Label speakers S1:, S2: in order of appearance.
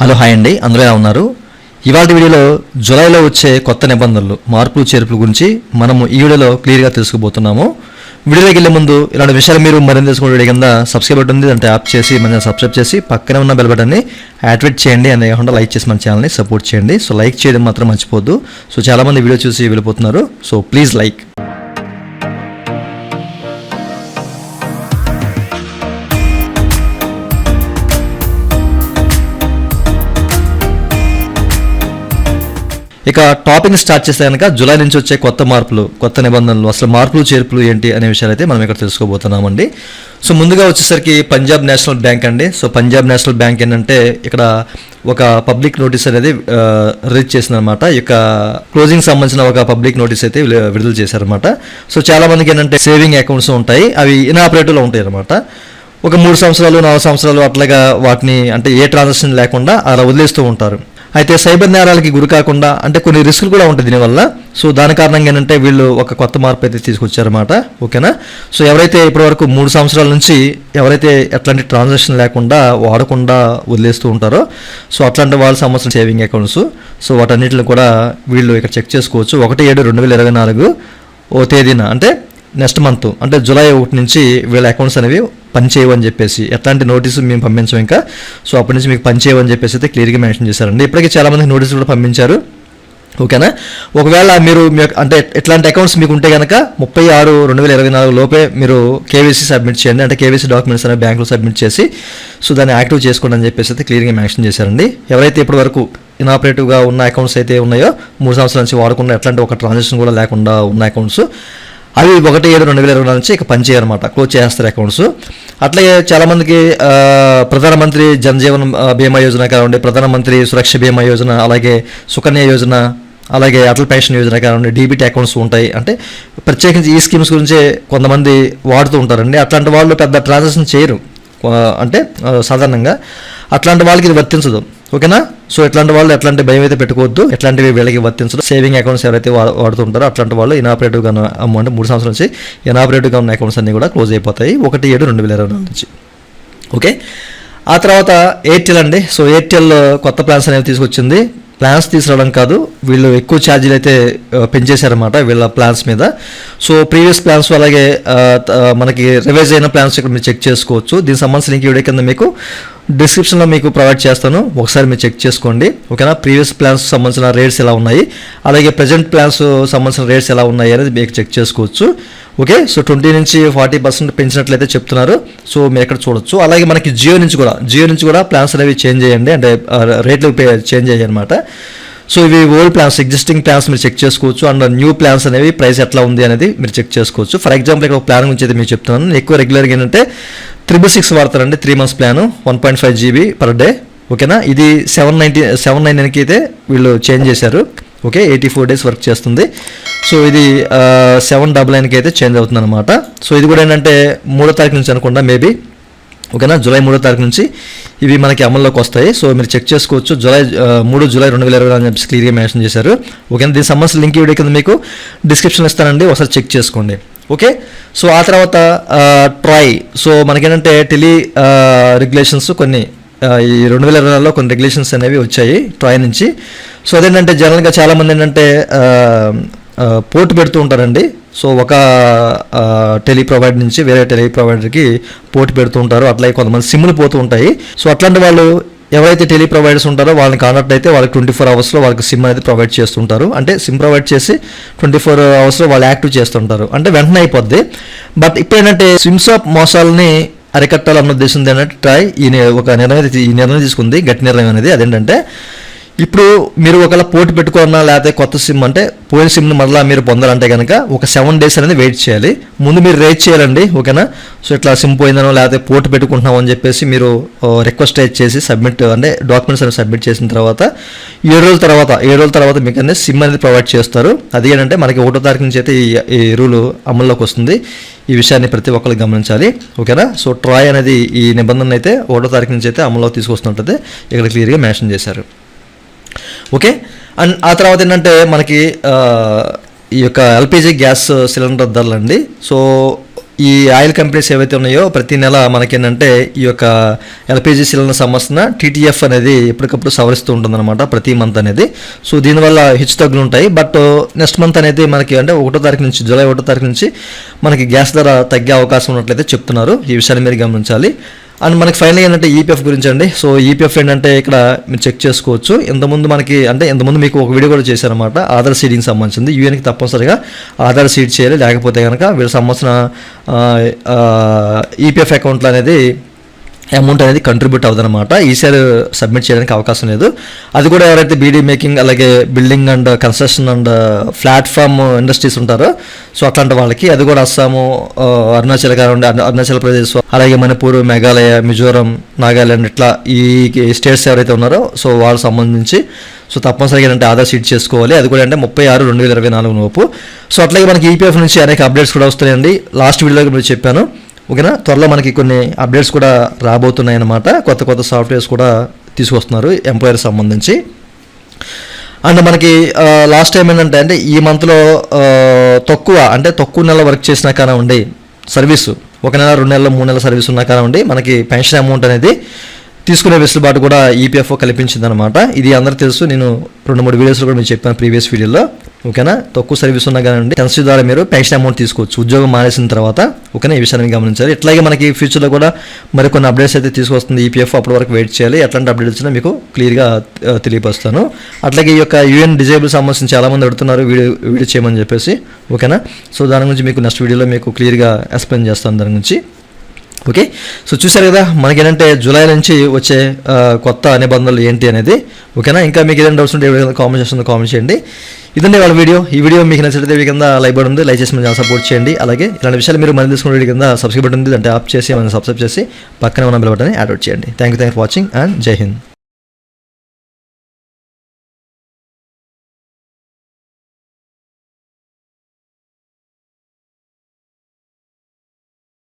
S1: Hello hi అండి. అందరూ ఎలా ఉన్నారు? ఇవాళ వీడియోలో జూలైలో వచ్చే కొత్త నిబంధనలు మార్పులు చేర్పుల గురించి మనము ఈ వీడియోలో క్లియర్గా తెలుసుకోబోతున్నాము. వీడియోలోకి వెళ్ళే ముందు ఇలాంటి విషయాలు మీరు మరింత తెలుసుకునే వీడియో కింద సబ్స్క్రైబ్ బటన్ ఉంది అంటే యాప్ చేసి మన సబ్స్క్రైబ్ చేసి పక్కనే ఉన్న బెల్ బటన్ని యాక్టివేట్ చేయండి అనే కాకుండా లైక్ చేసి మన ఛానల్ని సపోర్ట్ చేయండి. సో లైక్ చేయడం మాత్రం మర్చిపోద్దు సో చాలామంది వీడియో చూసి వెళ్ళిపోతున్నారు. So please like. ఇక టాపిక్ స్టార్ట్ చేస్తే కనుక జూలై నుంచి వచ్చే కొత్త మార్పులు కొత్త నిబంధనలు అసలు మార్పులు చేర్పులు ఏంటి అనే విషయాలు అయితే మనం ఇక్కడ తెలుసుకోబోతున్నామండి. సో ముందుగా వచ్చేసరికి పంజాబ్ నేషనల్ బ్యాంక్ అండి. సో పంజాబ్ నేషనల్ బ్యాంక్ ఏంటంటే ఇక్కడ ఒక పబ్లిక్ నోటీస్ అనేది రిలీజ్ చేసిందనమాట ఈ యొక్క క్లోజింగ్ సంబంధించిన ఒక పబ్లిక్ నోటీస్ అయితే విడుదల విడుదల చేశారనమాట సో చాలా మందికి ఏంటంటే సేవింగ్ అకౌంట్స్ ఉంటాయి. అవి ఇనాపరేటివ్లో ఉంటాయి అనమాట ఒక మూడు సంవత్సరాలు నాలుగు సంవత్సరాలు అట్లాగా వాటిని అంటే ఏ ట్రాన్సాక్షన్ లేకుండా అలా వదిలేస్తూ ఉంటారు. అయితే సైబర్ నేరాలకి గురి కాకుండా అంటే కొన్ని రిస్కులు కూడా ఉంటాయి దీనివల్ల సో దాని కారణంగా ఏంటంటే వీళ్ళు ఒక కొత్త మార్పు అయితే తీసుకొచ్చారన్నమాట. ఓకేనా? సో ఎవరైతే ఇప్పటివరకు మూడు సంవత్సరాల నుంచి ఎవరైతే ఎట్లాంటి ట్రాన్సాక్షన్ లేకుండా వాడకుండా వదిలేస్తూ ఉంటారో సో అట్లాంటి వాళ్ళ సంవత్సరం సేవింగ్ అకౌంట్స్. సో వాటన్నిటిని కూడా వీళ్ళు ఇక్కడ చెక్ చేసుకోవచ్చు. ఒకటి ఏడు రెండు వేల ఇరవై నాలుగు ఓ తేదీన అంటే నెక్స్ట్ మంత్ అంటే జూలై ఒకటి నుంచి వీళ్ళ అకౌంట్స్ అనేవి పనిచేయవని చెప్పేసి ఎట్లాంటి నోటీసు మేము పంపించాం ఇంకా? సో అప్పటి నుంచి మీకు పనిచేయవని చెప్పేసి అయితే క్లియర్గా మెన్షన్ చేశారండి. ఇప్పటికీ చాలామందికి నోటీసులు కూడా పంపించారు. ఓకేనా? ఒకవేళ మీరు అంటే ఎట్లాంటి అకౌంట్స్ మీకు ఉంటే కనుక ముప్పై ఆరు రెండు వేల ఇరవై నాలుగు లోపే మీరు కేవీసీ సబ్మిట్ చేయండి. అంటే కేవీసీ డాక్యుమెంట్స్ అనేవి బ్యాంకులో సబ్మిట్ చేసి సో దాన్ని యాక్టివ్ చేసుకోండి అని చెప్పేసి అయితే క్లియర్గా మెన్షన్ చేశారండి. ఎవరైతే ఇప్పటి వరకు ఇనాపరేటివ్గా ఉన్న అకౌంట్స్ అయితే ఉన్నాయో మూడు సంవత్సరాల నుంచి వాడకుండా ఎట్లాంటి ఒక ట్రాన్సాక్షన్ కూడా లేకుండా ఉన్న అకౌంట్స్ అవి ఒకటి ఏడు రెండు వేల ఇరవై నాలుగు నుంచి ఇక పనిచేయాలన్నమాట క్లోజ్ చేస్తారు అకౌంట్స్. అట్లాగే చాలామందికి ప్రధానమంత్రి జనజీవన్ బీమా యోజన కానివ్వండి ప్రధానమంత్రి సురక్ష బీమా యోజన అలాగే సుకన్య యోజన అలాగే అటల్ పెన్షన్ యోజన కానివ్వండి డీబీటీ అకౌంట్స్ ఉంటాయి. అంటే ప్రత్యేకించి ఈ స్కీమ్స్ గురించి కొంతమంది వాడుతూ ఉంటారండి. అట్లాంటి వాళ్ళు పెద్ద ట్రాన్సాక్షన్ చేయరు. అంటే సాధారణంగా అట్లాంటి వాళ్ళకి ఇది వర్తించదు. ఓకేనా? సో ఇట్లాంటి వాళ్ళు ఎట్లాంటి భయం అయితే పెట్టుకోవద్దు. ఎట్లాంటివి వీళ్ళకి వర్తించదు. సేవింగ్ అకౌంట్స్ ఎవరైతే వా- వాడుతుంటారో అట్లాంటి వాళ్ళు ఇనాపరేటివ్గా ఉన్న అమౌంట్ మూడు సంవత్సరాల నుంచి ఇనాపరేటివ్గా ఉన్న అకౌంట్స్ అన్ని కూడా క్లోజ్ అయిపోతాయి. ఒకటి ఏడు రెండు వేల ఇరవై నాలుగు నుంచి. ఓకే? ఆ తర్వాత ఎయిర్టెల్ అండి. సో ఎయిర్టెల్ కొత్త ప్లాన్స్ అనేవి తీసుకొచ్చింది. ప్లాన్స్ తీసుకురావడం కాదు వీళ్ళు ఎక్కువ ఛార్జీలు అయితే పెంచేశారనమాట పెంచేశారన్నమాట వీళ్ళ ప్లాన్స్ మీద. సో ప్రీవియస్ ప్లాన్స్ అలాగే మనకి రివైజ్ అయిన ప్లాన్స్ ఇక్కడ మీరు చెక్ చేసుకోవచ్చు. దీనికి సంబంధించిన లింక్ వీడియో కింద మీకు డిస్క్రిప్షన్లో మీకు ప్రొవైడ్ చేస్తాను. ఒకసారి మీరు చెక్ చేసుకోండి. ఓకేనా? ప్రీవియస్ ప్లాన్స్ సంబంధించిన రేట్స్ ఎలా ఉన్నాయి? అలాగే ప్రజెంట్ ప్లాన్స్ సంబంధించిన రేట్స్ ఎలా ఉన్నాయి అనేది మీకు చెక్ చేసుకోవచ్చు. ఓకే? సో ట్వంటీ నుంచి ఫార్టీ పర్సెంట్ పెంచినట్లయితే చెప్తున్నారు. సో మీరు ఇక్కడ చూడొచ్చు. అలాగే మనకి జియో నుంచి కూడా జియో నుంచి కూడా ప్లాన్స్ అనేవి చేంజ్ చేయండి. అంటే రేట్లు చేంజ్ చేయాలన్నమాట అనమాట సో ఇవి ఓల్డ్ ప్లాన్స్ ఎగ్జిస్టింగ్ ప్లాన్స్ మీరు చెక్ చేసుకోవచ్చు. అండ్ న్యూ ప్లాన్స్ అనేవి ప్రైస్ ఎట్లా ఉంది అనేది మీరు చెక్ చేసుకోవచ్చు. ఫర్ ఎగ్జాంపుల్ ఇక్కడ ఒక ప్లాన్ గురించి అయితే మీకు చెప్తున్నాను. నేను ఎక్కువ రెగ్యులర్గా ఏంటంటే త్రిబుల్ సిక్స్ వాడతారండి three months plan one point five GB per day ఓకేనా ఇది సెవెన్ నైంటీ సెవెన్ నైన్ నైన్కి అయితే వీళ్ళు చేంజ్ చేశారు. Okay eighty four days work చేస్తుంది. సో ఇది సెవెన్ డబల్ నైన్కి అయితే చేంజ్ అవుతుంది అనమాట సో ఇది కూడా ఏంటంటే మూడో తారీఖు నుంచి అనుకుంటా మేబీ ఓకేనా? జూలై మూడో తారీఖు నుంచి ఇవి మనకి అమల్లోకి వస్తాయి. సో మీరు చెక్ చేసుకోవచ్చు. జూలై మూడు జూలై రెండు వేల ఇరవై అని చెప్పి క్లియర్గా మెన్షన్ చేశారు. ఓకేనా? దీనికి సంబంధించిన లింక్ వీడియో కింద మీకు డిస్క్రిప్షన్ ఇస్తానండి. ఒకసారి చెక్ చేసుకోండి. ఓకే? సో ఆ తర్వాత ట్రాయ్ సో మనకేంటంటే టెలి రెగ్యులేషన్స్ కొన్ని ఈ రెండు వేల ఇరవై నాలుగులో కొన్ని రెగ్యులేషన్స్ అనేవి వచ్చాయి ట్రాయ్ నుంచి. సో అదేంటంటే జనరల్గా చాలామంది ఏంటంటే పోర్ట్ పెడుతూ ఉంటారండి. సో ఒక టెలి ప్రొవైడర్ నుంచి వేరే టెలి ప్రొవైడర్కి పోర్ట్ పెడుతూ ఉంటారు. అట్లాగే కొంతమంది సిమ్లు పోతూ ఉంటాయి. సో అట్లాంటి వాళ్ళు ఎవరైతే టెలి ప్రొవైడర్స్ ఉంటారో వాళ్ళని కాంటాక్ట్ అయితే వాళ్ళకి ట్వంటీ ఫోర్ అవర్స్లో వాళ్ళకి సిమ్ అనేది ప్రొవైడ్ చేస్తుంటారు. అంటే సిమ్ ప్రొవైడ్ చేసి ట్వంటీ ఫోర్ అవర్స్లో వాళ్ళు యాక్టివ్ చేస్తుంటారు. అంటే వెంటనే అయిపోద్ది. బట్ ఇప్పుడు ఏంటంటే సిమ్స్ ఆఫ్ మోసాలని అరికట్టాలన్న ఉద్దేశం ఏంటంటే ట్రై ఈ ఒక నిర్ణయం ఈ నిర్ణయం తీసుకుంది. గట్టి నిర్ణయం అనేది అదేంటంటే ఇప్పుడు మీరు ఒకవేళ పోటీ పెట్టుకున్నా లేకపోతే కొత్త సిమ్ అంటే పోయిన సిమ్ని మళ్ళీ మీరు పొందాలంటే కనుక ఒక సెవెన్ డేస్ అనేది వెయిట్ చేయాలి. ముందు మీరు రేట్ చేయాలండి ఓకేనా? సో ఇట్లా సిమ్ పోయిందనో లేకపోతే పోటీ పెట్టుకుంటున్నాం అని చెప్పేసి మీరు రిక్వెస్ట్ చేసి సబ్మిట్ అంటే డాక్యుమెంట్స్ అనేవి సబ్మిట్ చేసిన తర్వాత ఏడు రోజుల తర్వాత ఏడు రోజుల తర్వాత మీకు అనేది సిమ్ అనేది ప్రొవైడ్ చేస్తారు. అది ఏంటంటే మనకి ఒకటో తారీఖు నుంచి అయితే ఈ ఈ రూల్ అమల్లోకి వస్తుంది. ఈ విషయాన్ని ప్రతి ఒక్కరు గమనించాలి ఓకేనా? సో ట్రాయ్ అనేది ఈ నిబంధన అయితే ఒకటో తారీఖు నుంచి అయితే అమల్లోకి తీసుకొస్తుంటుంది ఇక్కడ క్లియర్గా మెన్షన్ చేశారు. ఓకే అండ్ ఆ తర్వాత ఏంటంటే మనకి ఈ యొక్క ఎల్పిజి గ్యాస్ సిలిండర్ ధరలు అండి సో ఈ ఆయిల్ కంపెనీస్ ఏవైతే ఉన్నాయో ప్రతి నెల మనకేంటంటే ఈ యొక్క ఎల్పిజి సిలిండర్ సంబంధించిన టీటీఎఫ్ అనేది ఎప్పటికప్పుడు సవరిస్తూ ఉంటుందన్నమాట ప్రతి మంత్ అనేది. సో దీనివల్ల హెచ్చు తగ్గులు ఉంటాయి. బట్ నెక్స్ట్ మంత్ అనేది మనకి అంటే ఒకటో తారీఖు నుంచి జూలై ఒకటో తారీఖు నుంచి మనకి గ్యాస్ ధర తగ్గే అవకాశం ఉన్నట్లయితే చెప్తున్నారు. ఈ విషయాన్ని మీరు గమనించాలి. అండ్ మనకి ఫైనల్ ఏంటంటే ఈపీఎఫ్ గురించి అండి సో ఈపీఎఫ్ ఏంటంటే ఇక్కడ మీరు చెక్ చేసుకోవచ్చు. ఇంతకుముందు మనకి అంటే ఇంతకుముందు మీకు ఒక వీడియో కూడా చేశారనమాట ఆధార్ సీడింగ్ సంబంధించింది. యూఎన్కి తప్పనిసరిగా ఆధార్ సీడ్ చేయాలి. లేకపోతే కనుక వీళ్ళ సంబంధించిన ఈపీఎఫ్ అకౌంట్లు అనేది అమౌంట్ అనేది కంట్రిబ్యూట్ అవుతుందన్నమాట ఈసారి సబ్మిట్ చేయడానికి అవకాశం లేదు. అది కూడా ఎవరైతే బీడీ మేకింగ్ అలాగే building and construction and platform industries ఉంటారో సో అట్లాంటి వాళ్ళకి అది కూడా అస్సాము అరుణాచల్ కానివ్వండి అరుణాచల్ ప్రదేశ్ అలాగే మణిపూర్ మేఘాలయ మిజోరం నాగాలాండ్ ఇట్లా ఈ స్టేట్స్ ఎవరైతే ఉన్నారో సో వాళ్ళకి సంబంధించి సో తప్పనిసరిగా ఏంటంటే ఆధార్ షీట్ చేసుకోవాలి. అది కూడా అంటే ముప్పై ఆరు రెండు వేల ఇరవై నాలుగు లోపు. సో అట్లాగే మనకి ఈపీఎఫ్ నుంచి అనేక అప్డేట్స్ కూడా వస్తాయండి లాస్ట్ వీడియోలో మీరు చెప్పాను. ఓకేనా? త్వరలో మనకి కొన్ని అప్డేట్స్ కూడా రాబోతున్నాయి అన్నమాట కొత్త కొత్త సాఫ్ట్వేర్స్ కూడా తీసుకొస్తున్నారు ఎంప్లాయర్ సంబంధించి. అండ్ మనకి లాస్ట్ టైం ఏంటంటే అంటే ఈ మంత్లో తక్కువ అంటే తక్కువ నెల వర్క్ చేసినా కానివ్వండి సర్వీసు ఒక నెల రెండు నెలలు మూడు నెలల సర్వీస్ ఉన్నా కానివ్వండి మనకి పెన్షన్ అమౌంట్ అనేది తీసుకునే వెసులుబాటు కూడా ఈపీఎఫ్ఓ కల్పించింది అనమాట ఇది అందరికీ తెలుసు. నేను రెండు మూడు వీడియోస్లో కూడా మీకు చెప్పాను ప్రీవియస్ వీడియోలో ఓకేనా? తక్కువ సర్వీస్ ఉన్నా కానివ్వండి టెన్సీ ద్వారా మీరు పెన్షన్ అమౌంట్ తీసుకోవచ్చు. ఉద్యోగం మానేసిన తర్వాత ఓకేనా? ఈ విషయాన్ని గమనించాలి. ఇట్లాగే మనకి ఫ్యూచర్లో కూడా మరికొన్ని అప్డేట్స్ అయితే తీసుకొస్తుంది ఈపీఎఫ్ అప్పటి వరకు వెయిట్ చేయాలి. ఎట్లాంటి అప్డేట్స్ వచ్చినా మీకు క్లియర్గా తెలియపరుస్తాను. అట్లాగే ఈ యొక్క యూఎన్ డిజేబుల్ సంబంధించి చాలామంది అడుగుతున్నారు వీడియో వీడియో చేయమని చెప్పేసి ఓకేనా? సో దాని గురించి మీకు నెక్స్ట్ వీడియోలో మీకు క్లియర్గా ఎక్స్ప్లెయిన్ చేస్తాను దాని గురించి. ఓకే సో చూసారు కదా మనకి ఏంటంటే జూలై నుంచి వచ్చే కొత్త నిబంధనలు ఏంటి అనేది. ఓకేనా ఇంకా మీకు ఏదైనా డౌట్స్ ఉంటే కామెంట్ చేస్తుంది కామెంట్ చేయండి. ఇదండి వాళ్ళ వీడియో. ఈ వీడియో మీకు నచ్చితే కింద లైక్ బటన్ ఉంది. లైక్ చేసి మనం సపోర్ట్ చేయండి. అలాగే ఇలాంటి విషయాలు మీరు మళ్ళీ తీసుకునే కింద సబ్స్క్రైబ్ బటన్ ఉంది. అంటే ఆప్ చేసి మనం సబ్స్క్రైబ్ చేసి పక్కనే ఉన్న బిల్ బటన్ యాడ్ అవుట్ చేయండి. Thank you thank for watching and Jai Hind